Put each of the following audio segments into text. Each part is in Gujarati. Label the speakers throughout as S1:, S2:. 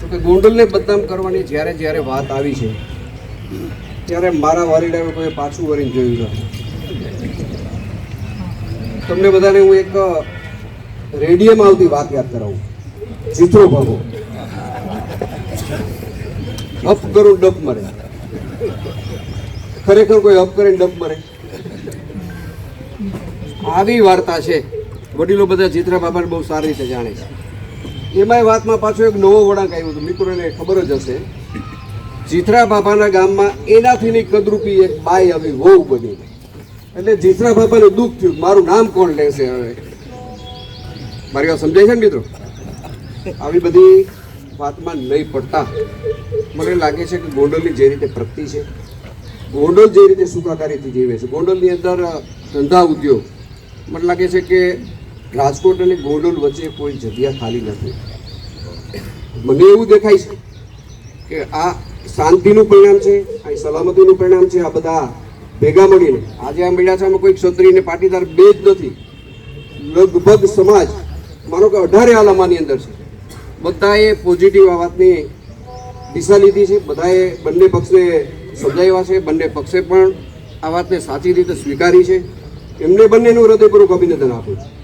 S1: તો કે ગોંડલને બદનામ કરવાની જ્યારે જ્યારે વાત આવી છે, ત્યારે મારા વાલીડાએ કોઈ પાછું વળીને જોયું નથી તમને બધાને હું એક રેડિયમ આવતી વાત યાદ કરાવું. ચિત્રો ભાગો અપ કરું, ડપ મરે. ખરેખર કોઈ અપ કરે ડપ મરે? આવી વાર્તા છે. વડીલો બધા ચિત્ર બાબાને બહુ સારી રીતે જાણે છે. એમાંય વાતમાં પાછો એક નવો વળાંક આવ્યો હતો. મિત્રોને ખબર જ હશે. જીથરા બાબાના ગામમાં એનાથી ની કદરૂપી એક બાઈ આવી વહુ બની એટલે જીથરા બાબાને દુઃખ થયું મારું નામ કોણ લેશે હવે? મારી વાત સમજાય છે ને મિત્રો? આવી બધી વાતમાં નહીં પડતા. મને લાગે છે કે ગોંડલની જે રીતે પ્રગતિ છે, ગોંડલ જે રીતે સુખાકારીથી જીવે છે, ગોંડલની અંદર ધંધા ઉદ્યોગ, મને લાગે છે કે રાજકોટ અને ગોંડલ વચ્ચે કોઈ જગ્યા ખાલી નથી. મને એવું દેખાય છે કે આ શાંતિનું પરિણામ છે, આ સલામતીનું પરિણામ છે, આ બધા ભેગા મળીને. આજે આ મળ્યા છે આમાં કોઈ ક્ષત્રિય પાટીદાર બે જ નથી. લગભગ સમાજ, માનો કે અઢારે આલામાની અંદર છે. બધાએ પોઝિટિવ આ વાતની દિશા લીધી છે. બધાએ બંને પક્ષને સમજાવ્યા છે. બંને પક્ષે પણ આ વાતને સાચી રીતે સ્વીકારી છે. એમને બંનેનું હૃદયપૂર્વક અભિનંદન આપું છું.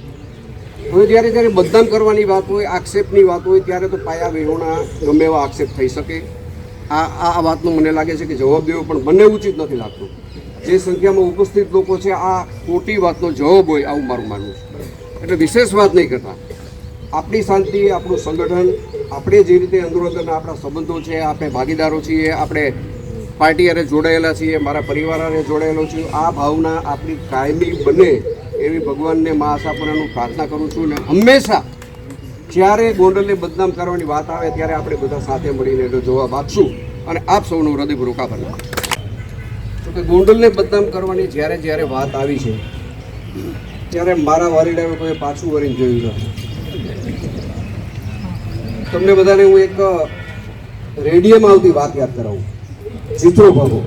S1: હવે જ્યારે જ્યારે બદનામ કરવાની વાત હોય, આક્ષેપની વાત હોય, ત્યારે તો પાયા વિહોણા ગમે એવા આક્ષેપ થઈ શકે. આ આ વાતનો મને લાગે છે કે જવાબ દેવો પણ મને ઉચિત નથી લાગતું. જે સંખ્યામાં ઉપસ્થિત લોકો છે, આ ખોટી વાતનો જવાબ હોય, આવું મારું માનવું છે. એટલે વિશેષ વાત નહીં કરતા. આપણી શાંતિ, આપણું સંગઠન, આપણે જે રીતે અંદરોઅંદરના આપણા સંબંધો છે, આપણે ભાગીદારો છીએ, આપણે પાર્ટી અરે જોડાયેલા છીએ, મારા પરિવાર અરે જોડાયેલો છું, આ ભાવના આપણી કાયમી બને. એવી ભગવાનને મા આશાપુરાનું પ્રાર્થના કરું છું ને હંમેશા જ્યારે ગોંડલને બદનામ કરવાની વાત આવે ત્યારે આપણે બધા સાથે મળીને એનો જવાબ આપશું અને આપ સૌનું હૃદયપૂર્વક આભાર તો કે ગોંડલને બદનામ કરવાની જ્યારે જ્યારે વાત આવી છે, ત્યારે મારા વાલીડાએ કોઈ પાછું વળીને જોયું નથી તમને બધાને હું એક રેડિયમ આવતી વાત યાદ કરાવું. ચિત્રો ભાગો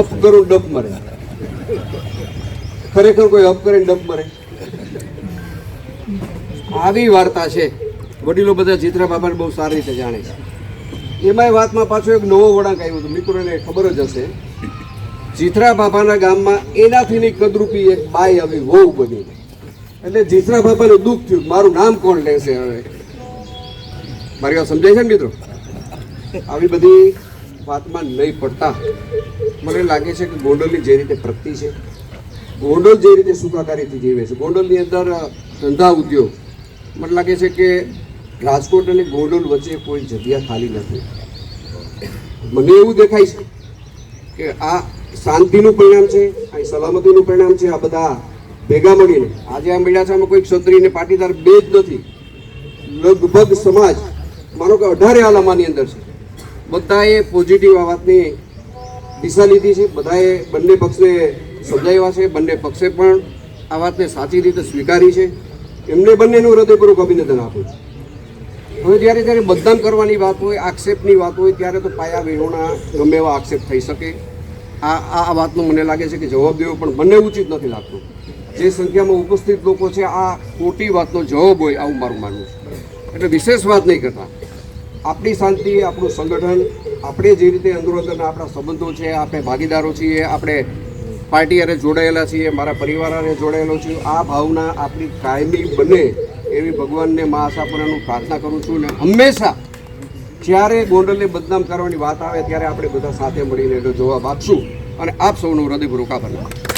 S1: અપ કરું, ડપ મરે. ખરેખર કોઈ અપ કરીને ડપ મરે. આવી વાર્તા છે. વડીલો બધા જીતરા બાબાને બહુ સારી રીતે જાણે છે. એમાંય વાતમાં પાછો એક નવો વળાંક આવ્યો હતો. મિત્રોને ખબર જ હશે. જીથરા બાબાના ગામમાં એનાથી ની કદરૂપી એક બાઈ આવી વહુ બની એટલે જીથરા બાબાને દુઃખ થયું મારું નામ કોણ લેશે હવે? મારી વાત સમજાય છે ને મિત્રો? આવી બધી વાતમાં નહીં પડતા. મને લાગે છે કે ગોંડલની જે રીતે પ્રગતિ છે, ગોંડલ જે રીતે સુખાકારીથી જીવે છે, ગોંડલની અંદર ધંધા ઉદ્યોગ, મને લાગે છે કે રાજકોટ અને ગોંડલ વચ્ચે કોઈ જગ્યા ખાલી નથી. મને એવું દેખાય છે કે આ શાંતિનું પરિણામ છે, આ સલામતીનું પરિણામ છે, આ બધા ભેગા મળીને. આજે આ આમાં કોઈ ક્ષત્રિય ને પાટીદાર બે જ નથી. લગભગ સમાજ, માનો કે અઢારે આલામાની અંદર છે. બધાએ પોઝિટિવ આ વાતની દિશા લીધી છે, બધાએ બંને પક્ષને સમજાવ્યા છે, બંને પક્ષે પણ આ વાતને સાચી રીતે સ્વીકારી છે. એમને બંનેનું હૃદયપૂર્વક અભિનંદન આપું હવે જ્યારે જ્યારે બદનામ કરવાની વાત હોય, આક્ષેપની વાત હોય, ત્યારે તો પાયા વિહોણા ગમે એવા આક્ષેપ થઈ શકે. આ આ આ વાતનો મને લાગે છે કે જવાબ દેવો પણ મને ઉચિત નથી લાગતું. જે સંખ્યામાં ઉપસ્થિત લોકો છે, આ ખોટી વાતનો જવાબ હોય, આવું મારું માનવું છે. એટલે વિશેષ વાત નહીં કરતા. આપણી શાંતિ, આપણું સંગઠન આપણે જે રીતે અંદરોઅંદરના આપણા સંબંધો છે, આપણે ભાગીદારો છીએ, આપણે પાર્ટી હારે જોડાયેલા છીએ, મારા પરિવાર હારે જોડાયેલો છું, આ ભાવના આપણી કાયમી બને એવી ભગવાનને મા આશાપુરાનું પ્રાર્થના કરું છું અને હંમેશા જ્યારે ગોંડલને બદનામ કરવાની વાત આવે ત્યારે આપણે બધા સાથે મળીને એનો જવાબ આપશું અને આપ સૌનું હૃદયપૂર્વક આભાર